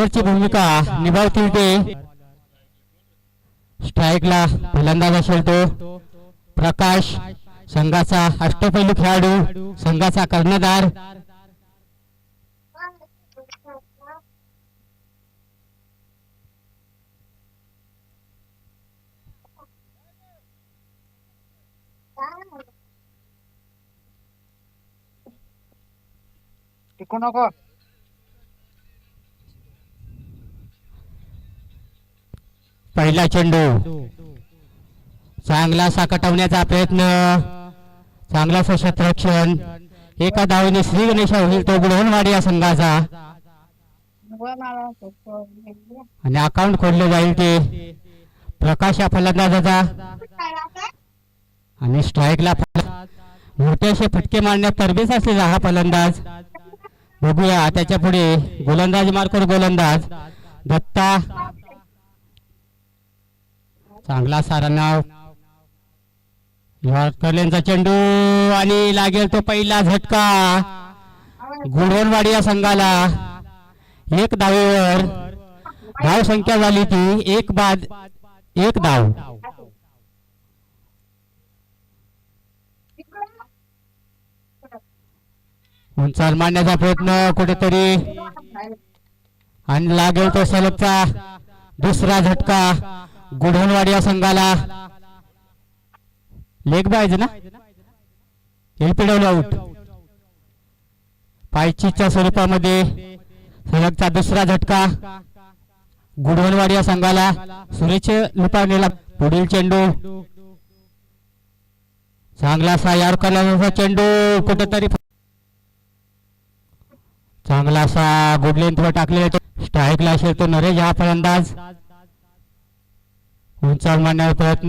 बॉलरची भूमिका निभावतील ते. स्ट्राईकला फलंदाज असेल तो. प्रकाश संघाचा अष्टपैलू खेळाडू संघाचा कर्णधार. टिकू नको. पहिला चेंडू. चांगला साकटवण्याचा प्रयत्न. चांगला क्षेत्ररक्षण एका धावेने श्री गणेशा होईल तो बुडवणवाडी या संघाचा. आणि अकाउंट खोलले जाईल ते. प्रकाश या फलंदाजाचा. आणि स्ट्राईकला मोठेसे फटके मारण्यात तरबेज असलेला हा फलंदाज. बघूया त्याच्या पुढे गोलंदाज मार्कर गोलंदाज. दत्ता. चांगला सारानाव यॉर्करलेनचा चेंडू आणि लागेल तो पहिला झटका. गुडवणवाडी या संघाला. एक धावेवर धाव संख्या झाली ती एक बाद एक धाव उंचाल मारण्याचा प्रयत्न कुठेतरी. आणि लागेल तो सलगचा दुसरा झटका. गुढवणवाडी या संघाला. लेग पाहिजे ना? एलपीडब्ल्यू आउट पायचीच्या स्वरूपामध्ये सलगचा दुसरा झटका. गुढवणवाडी या संघाला सुरेश लुपावणीला पुढील चेंडू. चांगला असा यार करण्याचा चेंडू कुठेतरी चांगला असा गुड लेंथवर टाकलेला स्ट्राईकला असेल तो नरेश हा फलंदाज. उंचावर मारण्याचा प्रयत्न